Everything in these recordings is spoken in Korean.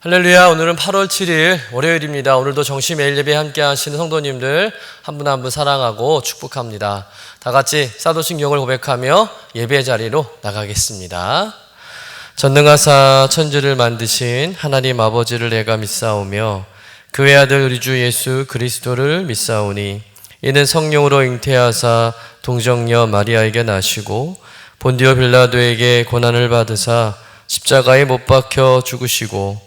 할렐루야. 오늘은 8월 7일 월요일입니다. 오늘도 정시 매일 예배 함께 하시는 성도님들 한 분 한 분 사랑하고 축복합니다. 다 같이 사도신경을 고백하며 예배 자리로 나가겠습니다. 전능하사 천지를 만드신 하나님 아버지를 내가 믿사오며 그의 아들 우리 주 예수 그리스도를 믿사오니 이는 성령으로 잉태하사 동정녀 마리아에게 나시고 본디오 빌라도에게 고난을 받으사 십자가에 못 박혀 죽으시고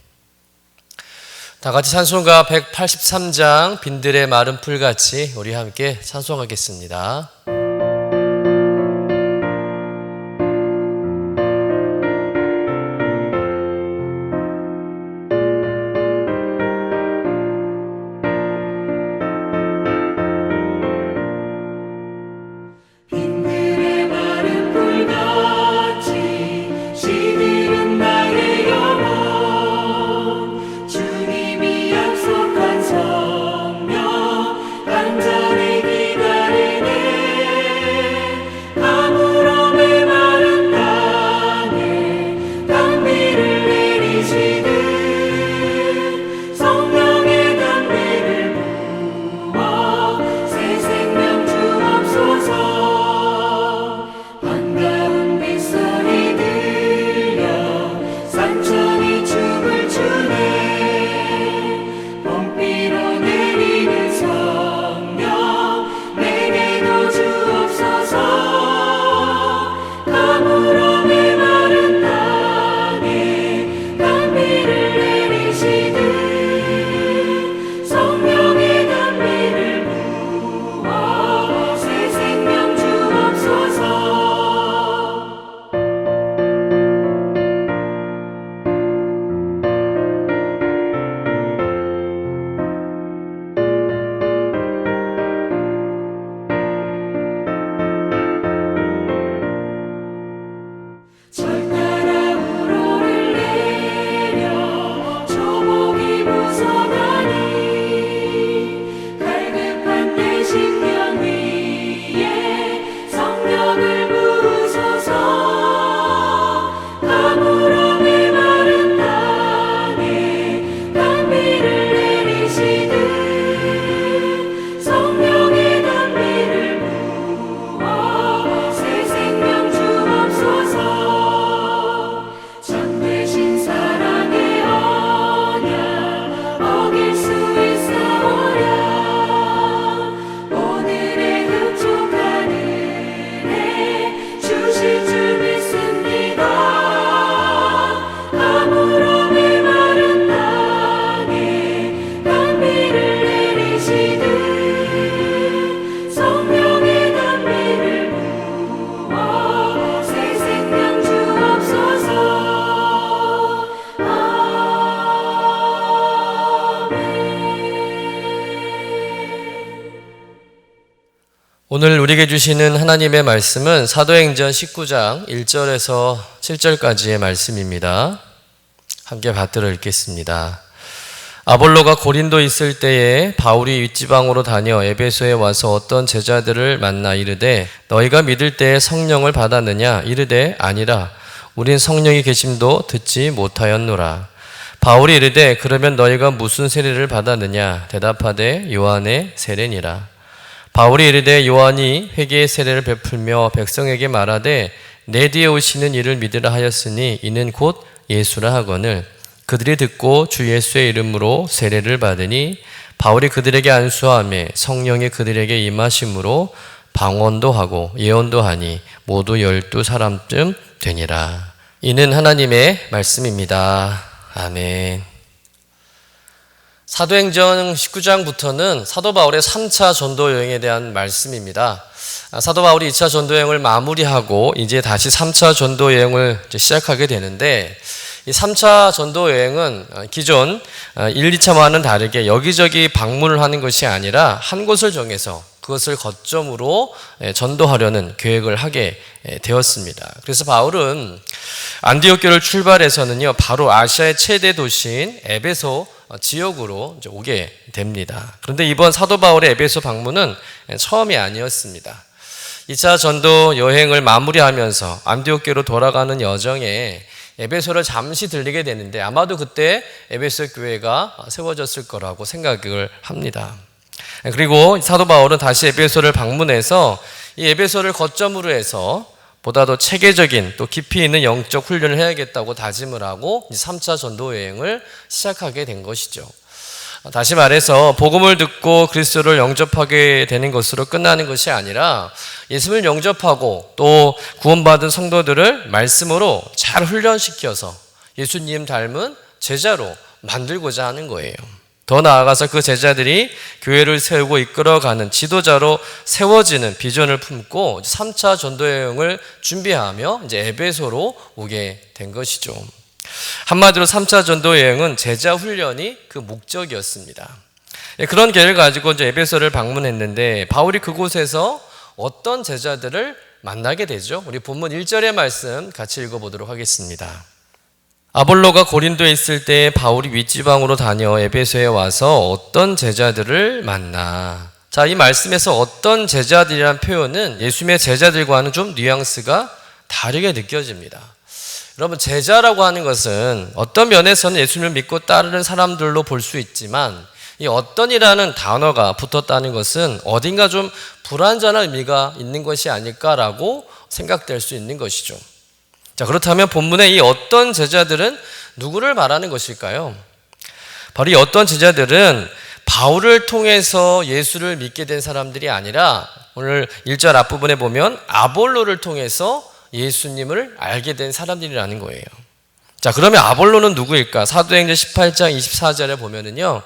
다 같이 찬송가 183장 빈들의 마른 풀같이 우리 함께 찬송하겠습니다. 우리에게 주시는 하나님의 말씀은 사도행전 19장 1절에서 7절까지의 말씀입니다. 함께 받들어 읽겠습니다. 아볼로가 고린도 있을 때에 바울이 윗지방으로 다녀 에베소에 와서 어떤 제자들을 만나 이르되 너희가 믿을 때에 성령을 받았느냐 이르되 아니라 우린 성령이 계심도 듣지 못하였노라 바울이 이르되 그러면 너희가 무슨 세례를 받았느냐 대답하되 요한의 세례니라 바울이 이르되 요한이 회개의 세례를 베풀며 백성에게 말하되 내 뒤에 오시는 이를 믿으라 하였으니 이는 곧 예수라 하거늘. 그들이 듣고 주 예수의 이름으로 세례를 받으니 바울이 그들에게 안수함에 성령이 그들에게 임하심으로 방언도 하고 예언도 하니 모두 열두 사람쯤 되니라. 이는 하나님의 말씀입니다. 아멘 사도행전 19장부터는 사도 바울의 3차 전도 여행에 대한 말씀입니다. 아, 사도 바울이 2차 전도 여행을 마무리하고 이제 다시 3차 전도 여행을 시작하게 되는데 이 3차 전도 여행은 어, 기존 1, 2차와는 다르게 여기저기 방문을 하는 것이 아니라 한 곳을 정해서 그것을 거점으로 예, 전도하려는 계획을 하게 예, 되었습니다. 그래서 바울은 안디옥 교를 출발해서는요, 바로 아시아의 최대 도시인 에베소 어, 지역으로 이제 오게 됩니다. 그런데 이번 사도 바울의 에베소 방문은 예, 처음이 아니었습니다. 2차 전도 여행을 마무리하면서 안디옥교로 돌아가는 여정에 에베소를 잠시 들리게 되는데 아마도 그때 에베소 교회가 세워졌을 거라고 생각을 합니다. 그리고 사도 바울은 다시 에베소를 방문해서 이 에베소를 거점으로 해서 보다 더 체계적인 또 깊이 있는 영적 훈련을 해야겠다고 다짐을 하고 3차 전도 여행을 시작하게 된 것이죠. 다시 말해서 복음을 듣고 그리스도를 영접하게 되는 것으로 끝나는 것이 아니라 예수를 영접하고 또 구원받은 성도들을 말씀으로 잘 훈련시켜서 예수님 닮은 제자로 만들고자 하는 거예요. 더 나아가서 그 제자들이 교회를 세우고 이끌어가는 지도자로 세워지는 비전을 품고 3차 전도 여행을 준비하며 이제 에베소로 오게 된 것이죠. 한마디로 3차 전도 여행은 제자 훈련이 그 목적이었습니다. 예, 그런 계획을 가지고 이제 에베소를 방문했는데 바울이 그곳에서 어떤 제자들을 만나게 되죠? 우리 본문 1절의 말씀 같이 읽어보도록 하겠습니다. 아볼로가 고린도에 있을 때 바울이 윗지방으로 다녀 에베소에 와서 어떤 제자들을 만나. 자, 이 말씀에서 어떤 제자들이란 표현은 예수님의 제자들과는 좀 뉘앙스가 다르게 느껴집니다. 여러분, 제자라고 하는 것은 어떤 면에서는 예수님을 믿고 따르는 사람들로 볼 수 있지만 이 어떤이라는 단어가 붙었다는 것은 어딘가 좀 불완전한 의미가 있는 것이 아닐까라고 생각될 수 있는 것이죠. 자, 그렇다면 본문의 이 어떤 제자들은 누구를 말하는 것일까요? 바로 이 어떤 제자들은 바울을 통해서 예수를 믿게 된 사람들이 아니라 오늘 1절 앞부분에 보면 아볼로를 통해서 예수님을 알게 된 사람들이라는 거예요. 자, 그러면 아볼로는 누구일까? 사도행전 18장 24절에 보면은요.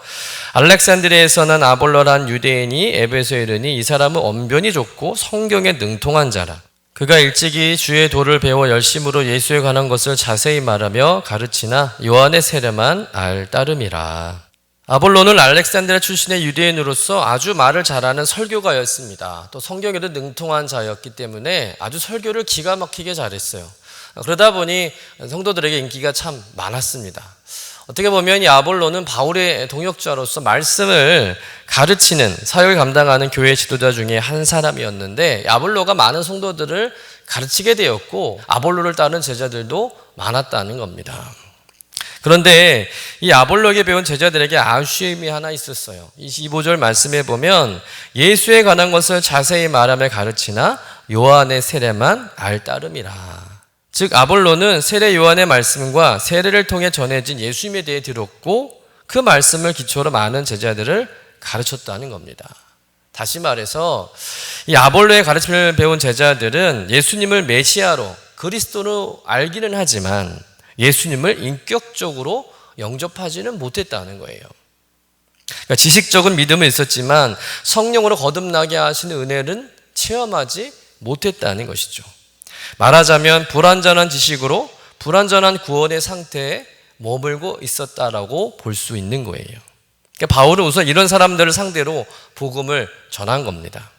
알렉산드리아에서 난 아볼로란 유대인이 에베소에 이르니 이 사람은 언변이 좋고 성경에 능통한 자라. 그가 일찍이 주의 도를 배워 열심으로 예수에 관한 것을 자세히 말하며 가르치나 요한의 세례만 알 따름이라. 아볼로는 알렉산드리아 출신의 유대인으로서 아주 말을 잘하는 설교가였습니다. 또 성경에도 능통한 자였기 때문에 아주 설교를 기가 막히게 잘했어요. 그러다 보니 성도들에게 인기가 참 많았습니다. 어떻게 보면 이 아볼로는 바울의 동역자로서 말씀을 가르치는 사역을 감당하는 교회 지도자 중에 한 사람이었는데 아볼로가 많은 성도들을 가르치게 되었고 아볼로를 따른 제자들도 많았다는 겁니다. 그런데 이 아볼로에게 배운 제자들에게 아쉬움이 하나 있었어요. 25절 말씀에 보면 예수에 관한 것을 자세히 말하며 가르치나 요한의 세례만 알 따름이라. 즉 아볼로는 세례 요한의 말씀과 세례를 통해 전해진 예수님에 대해 들었고 그 말씀을 기초로 많은 제자들을 가르쳤다는 겁니다. 다시 말해서 이 아볼로의 가르침을 배운 제자들은 예수님을 메시아로 그리스도로 알기는 하지만 예수님을 인격적으로 영접하지는 못했다는 거예요. 그러니까 지식적인 믿음은 있었지만 성령으로 거듭나게 하시는 은혜는 체험하지 못했다는 것이죠. 말하자면 불완전한 지식으로 불완전한 구원의 상태에 머물고 있었다라고 볼 수 있는 거예요. 그러니까 바울은 우선 이런 사람들을 상대로 복음을 전한 겁니다.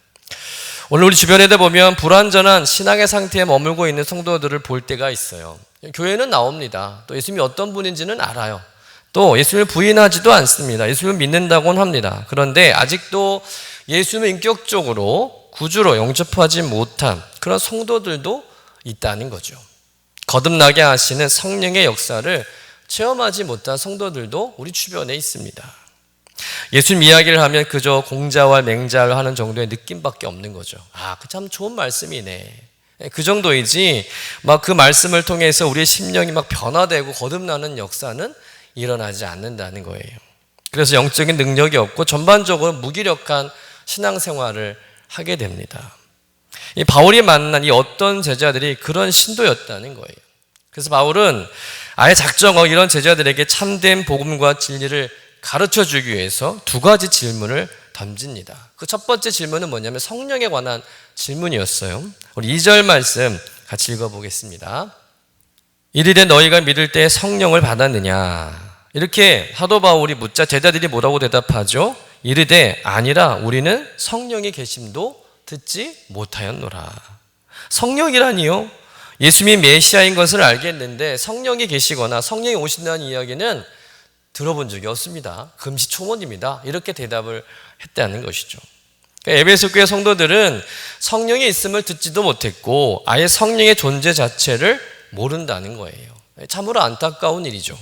오늘 우리 주변에도 보면 불완전한 신앙의 상태에 머물고 있는 성도들을 볼 때가 있어요. 교회는 나옵니다. 또 예수님이 어떤 분인지는 알아요. 또 예수님을 부인하지도 않습니다. 예수님을 믿는다고는 합니다. 그런데 아직도 예수님을 인격적으로 구주로 영접하지 못한 그런 성도들도 있다는 거죠. 거듭나게 하시는 성령의 역사를 체험하지 못한 성도들도 우리 주변에 있습니다. 예수님 이야기를 하면 그저 공자와 맹자를 하는 정도의 느낌밖에 없는 거죠. 아, 그 참 좋은 말씀이네. 그 정도이지, 막 그 말씀을 통해서 우리의 심령이 막 변화되고 거듭나는 역사는 일어나지 않는다는 거예요. 그래서 영적인 능력이 없고 전반적으로 무기력한 신앙생활을 하게 됩니다. 이 바울이 만난 이 어떤 제자들이 그런 신도였다는 거예요. 그래서 바울은 아예 작정하고 이런 제자들에게 참된 복음과 진리를 가르쳐 주기 위해서 두 가지 질문을 던집니다. 그 첫 번째 질문은 뭐냐면 성령에 관한 질문이었어요. 우리 2절 말씀 같이 읽어보겠습니다. 이르되 너희가 믿을 때 성령을 받았느냐? 이렇게 사도 바울이 묻자 제자들이 뭐라고 대답하죠? 이르되 아니라 우리는 성령의 계심도 듣지 못하였노라. 성령이라니요? 예수님이 메시아인 것을 알겠는데 성령이 계시거나 성령이 오신다는 이야기는 들어본 적이 없습니다. 금시초문입니다. 이렇게 대답을 했다는 것이죠. 그러니까 에베소 교회 성도들은 성령이 있음을 듣지도 못했고 아예 성령의 존재 자체를 모른다는 거예요. 참으로 안타까운 일이죠.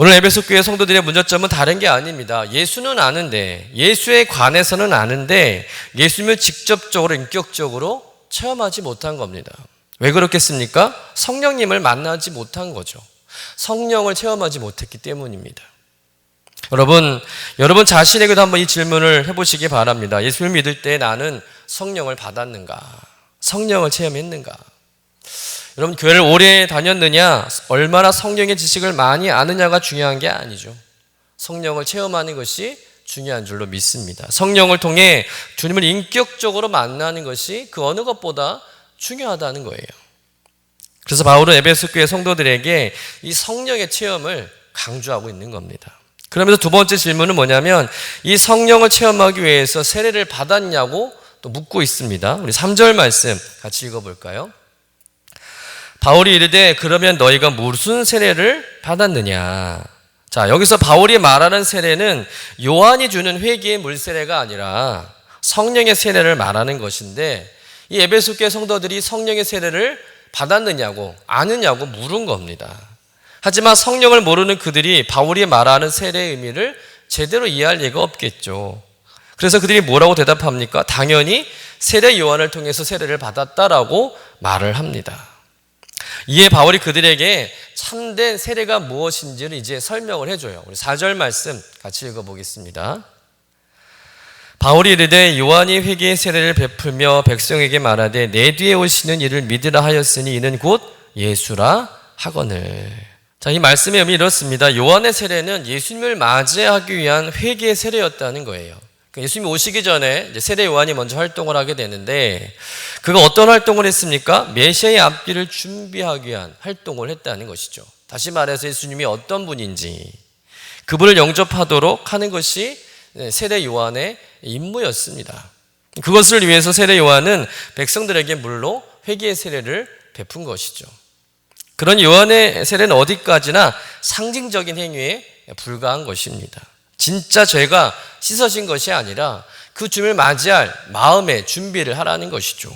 오늘 에베소 교회 성도들의 문제점은 다른 게 아닙니다. 예수는 아는데 예수에 관해서는 아는데 예수님을 직접적으로 인격적으로 체험하지 못한 겁니다. 왜 그렇겠습니까? 성령님을 만나지 못한 거죠. 성령을 체험하지 못했기 때문입니다. 여러분, 여러분 자신에게도 한번 이 질문을 해보시기 바랍니다. 예수를 믿을 때 나는 성령을 받았는가? 성령을 체험했는가? 여러분, 교회를 오래 다녔느냐? 얼마나 성령의 지식을 많이 아느냐가 중요한 게 아니죠. 성령을 체험하는 것이 중요한 줄로 믿습니다. 성령을 통해 주님을 인격적으로 만나는 것이 그 어느 것보다 중요하다는 거예요. 그래서 바울은 에베소 교회 성도들에게 이 성령의 체험을 강조하고 있는 겁니다. 그러면서 두 번째 질문은 뭐냐면 이 성령을 체험하기 위해서 세례를 받았냐고 또 묻고 있습니다. 우리 3절 말씀 같이 읽어 볼까요? 바울이 이르되 그러면 너희가 무슨 세례를 받았느냐? 자, 여기서 바울이 말하는 세례는 요한이 주는 회개의 물 세례가 아니라 성령의 세례를 말하는 것인데 이 에베소 교회 성도들이 성령의 세례를 받았느냐고 아느냐고 물은 겁니다. 하지만 성령을 모르는 그들이 바울이 말하는 세례의 의미를 제대로 이해할 리가 없겠죠. 그래서 그들이 뭐라고 대답합니까? 당연히 세례 요한을 통해서 세례를 받았다라고 말을 합니다. 이에 바울이 그들에게 참된 세례가 무엇인지를 이제 설명을 해줘요. 우리 4절 말씀 같이 읽어보겠습니다. 바울이 이르되 요한이 회개의 세례를 베풀며 백성에게 말하되 내 뒤에 오시는 이를 믿으라 하였으니 이는 곧 예수라 하거늘. 자, 이 말씀의 의미 이렇습니다. 요한의 세례는 예수님을 맞이하기 위한 회개의 세례였다는 거예요. 그러니까 예수님이 오시기 전에 세례 요한이 먼저 활동을 하게 되는데 그가 어떤 활동을 했습니까? 메시아의 앞길을 준비하기 위한 활동을 했다는 것이죠. 다시 말해서 예수님이 어떤 분인지 그분을 영접하도록 하는 것이 세례 요한의 임무였습니다. 그것을 위해서 세례 요한은 백성들에게 물로 회개의 세례를 베푼 것이죠. 그런 요한의 세례는 어디까지나 상징적인 행위에 불과한 것입니다. 진짜 죄가 씻어진 것이 아니라 그 주님을 맞이할 마음의 준비를 하라는 것이죠.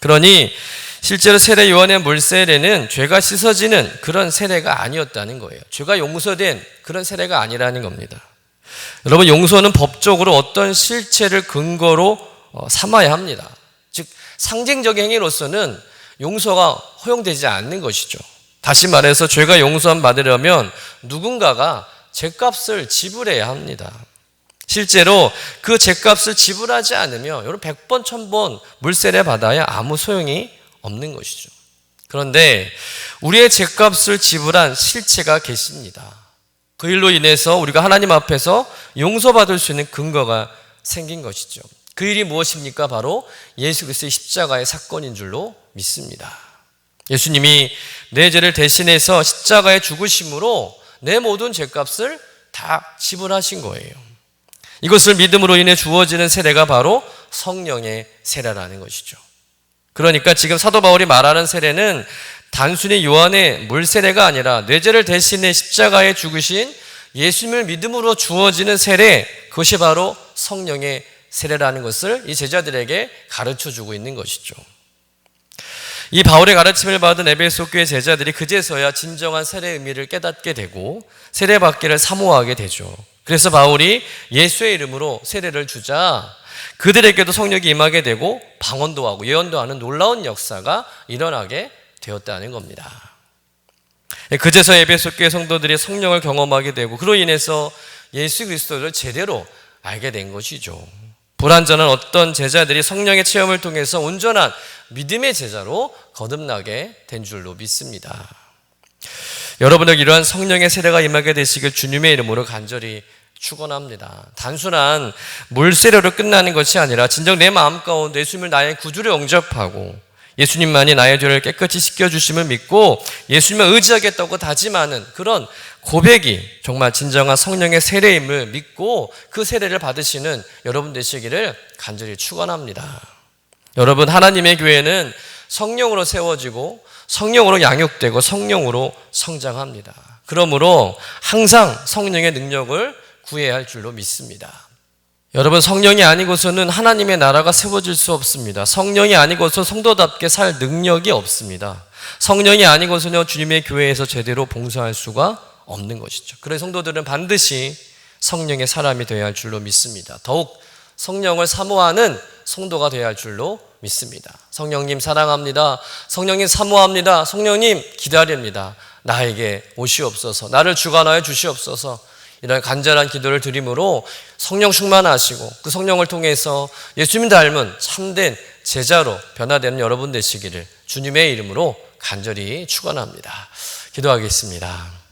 그러니 실제로 세례 요한의 물세례는 죄가 씻어지는 그런 세례가 아니었다는 거예요. 죄가 용서된 그런 세례가 아니라는 겁니다. 여러분 용서는 법적으로 어떤 실체를 근거로 어, 삼아야 합니다. 즉 상징적인 행위로서는 용서가 허용되지 않는 것이죠. 다시 말해서 죄가 용서함 받으려면 누군가가 죄값을 지불해야 합니다. 실제로 그 죄값을 지불하지 않으면 여러분 100번, 1000번 물세례 받아야 아무 소용이 없는 것이죠. 그런데 우리의 죄값을 지불한 실체가 계십니다. 그 일로 인해서 우리가 하나님 앞에서 용서받을 수 있는 근거가 생긴 것이죠. 그 일이 무엇입니까? 바로 예수 그리스도의 십자가의 사건인 줄로 믿습니다. 예수님이 내 죄를 대신해서 십자가에 죽으심으로 내 모든 죄값을 다 지불하신 거예요. 이것을 믿음으로 인해 주어지는 세례가 바로 성령의 세례라는 것이죠. 그러니까 지금 사도 바울이 말하는 세례는 단순히 요한의 물 세례가 아니라 내 죄를 대신해 십자가에 죽으신 예수님을 믿음으로 주어지는 세례, 그것이 바로 성령의 세례라는 것을 이 제자들에게 가르쳐 주고 있는 것이죠. 이 바울의 가르침을 받은 에베소 교회 제자들이 그제서야 진정한 세례의 의미를 깨닫게 되고 세례 받기를 사모하게 되죠. 그래서 바울이 예수의 이름으로 세례를 주자 그들에게도 성령이 임하게 되고 방언도 하고 예언도 하는 놀라운 역사가 일어나게 되었다는 겁니다. 그제서 에베소 교회 성도들이 성령을 경험하게 되고 그로 인해서 예수 그리스도를 제대로 알게 된 것이죠. 불완전한 어떤 제자들이 성령의 체험을 통해서 온전한 믿음의 제자로 거듭나게 된 줄로 믿습니다. 여러분들 이러한 성령의 세례가 임하게 되시길 주님의 이름으로 간절히 축원합니다. 단순한 물 세례로 끝나는 것이 아니라 진정 내 마음 가운데 예수님을 나의 구주로 영접하고 예수님만이 나의 죄를 깨끗이 씻겨 주심을 믿고 예수님을 의지하겠다고 다짐하는 그런 고백이 정말 진정한 성령의 세례임을 믿고 그 세례를 받으시는 여러분 되시기를 간절히 축원합니다. 여러분 하나님의 교회는 성령으로 세워지고 성령으로 양육되고 성령으로 성장합니다. 그러므로 항상 성령의 능력을 구해야 할 줄로 믿습니다. 여러분 성령이 아니고서는 하나님의 나라가 세워질 수 없습니다. 성령이 아니고서 성도답게 살 능력이 없습니다. 성령이 아니고서는 주님의 교회에서 제대로 봉사할 수가 없는 것이죠. 그래서 성도들은 반드시 성령의 사람이 되어야 할 줄로 믿습니다. 더욱 성령을 사모하는 성도가 되어야 할 줄로 믿습니다. 성령님 사랑합니다. 성령님 사모합니다. 성령님 기다립니다. 나에게 오시옵소서. 나를 주관하여 주시옵소서. 이런 간절한 기도를 드림으로 성령 충만하시고 그 성령을 통해서 예수님 닮은 참된 제자로 변화되는 여러분 되시기를 주님의 이름으로 간절히 축원합니다. 기도하겠습니다.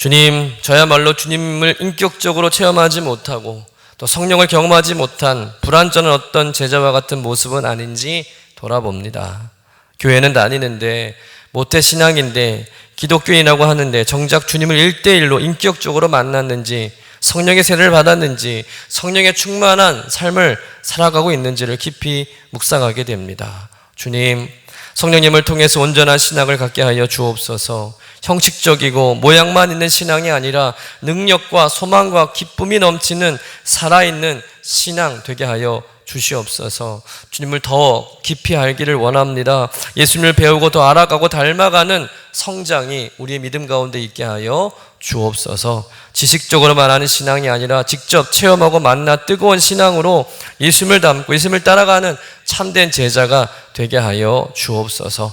주님, 저야말로 주님을 인격적으로 체험하지 못하고 또 성령을 경험하지 못한 불완전한 어떤 제자와 같은 모습은 아닌지 돌아봅니다. 교회는 다니는데 모태 신앙인데 기독교인이라고 하는데 정작 주님을 일대일로 인격적으로 만났는지 성령의 세례를 받았는지 성령의 충만한 삶을 살아가고 있는지를 깊이 묵상하게 됩니다. 주님, 성령님을 통해서 온전한 신앙을 갖게 하여 주옵소서. 형식적이고 모양만 있는 신앙이 아니라 능력과 소망과 기쁨이 넘치는 살아있는 신앙 되게 하여 주시옵소서. 주님을 더 깊이 알기를 원합니다. 예수님을 배우고 더 알아가고 닮아가는 성장이 우리의 믿음 가운데 있게 하여 주옵소서. 지식적으로만 하는 신앙이 아니라 직접 체험하고 만나 뜨거운 신앙으로 예수님을 닮고 예수님을 따라가는 참된 제자가 되게 하여 주옵소서.